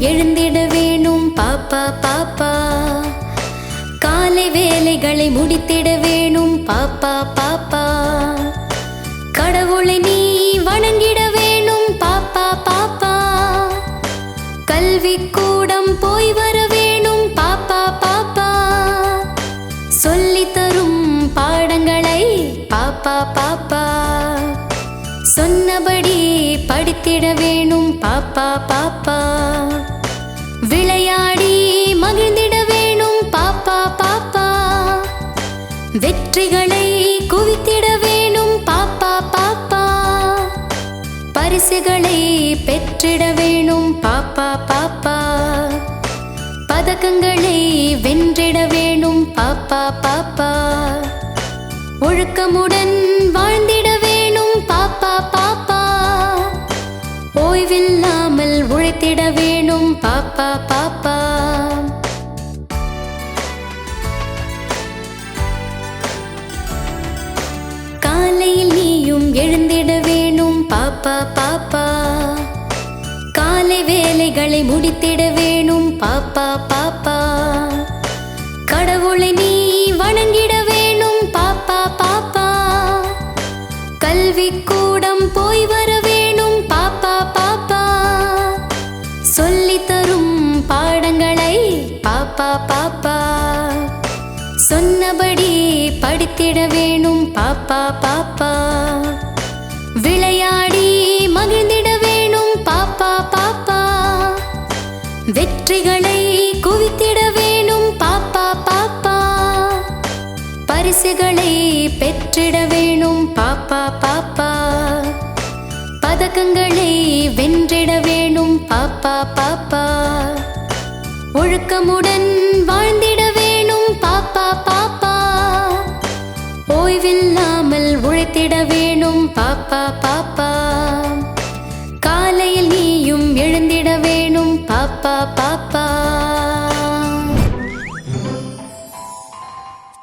எழுந்திட வேணும் பாப்பா பாப்பா. காலை வேலைகளை முடித்திட வேணும் பாப்பா பாப்பா. கடவுளை நீ வணங்கிட வேணும் பாப்பா பாப்பா. கல்வி கூடம் போய் வர வேணும் பாப்பா பாப்பா. சொல்லித் தரும் பாடங்களை பாப்பா பாப்பா. சொன்னபடி படித்திட வேணும் பாப்பா பாப்பா. வெற்றிகளை குவித்திட வேணும் பாப்பா பாப்பா. பரிசுகளை பெற்றிட வேணும் பாப்பா பாப்பா. பதக்கங்களை வென்றிட வேணும் பாப்பா பாப்பா. ஒழுக்கமுடன் வாழ்ந்திட வேணும் பாப்பா பாப்பா. ஓய்வில்லாமல் உழைத்திட வேணும் பாப்பா பாப்பா. நீயும் எழுந்திட வேணும் பாப்பா பாப்பா. காலை வேலைகளை முடித்திட வேணும் பாப்பா பாப்பா. கடவுளை நீ வணங்கிட வேணும் பாப்பா பாப்பா. கல்வி கூடம் போய் வர வேணும் பாப்பா பாப்பா. சொல்லி தரும் பாடங்களை பாப்பா பாப்பா. சொன்னபடி படித்திட வேணும் பாப்பா பாப்பா. விளையாடி மகிழ்ந்திட வேணும் பாப்பா பாப்பா. வெற்றிகளை குவித்திட வேணும் பாப்பா பாப்பா. பரிசுகளை பெற்றிட வேணும் பாப்பா பாப்பா. பதக்கங்களை வென்றிட வேணும் பாப்பா பாப்பா. ஒழுக்கமுடன் வாழ்ந்திட ஓய்வில்லாமல் வேணும் பாப்பா பாப்பா. காலையில் நீயும் எழுந்திட வேணும் பாப்பா பாப்பா.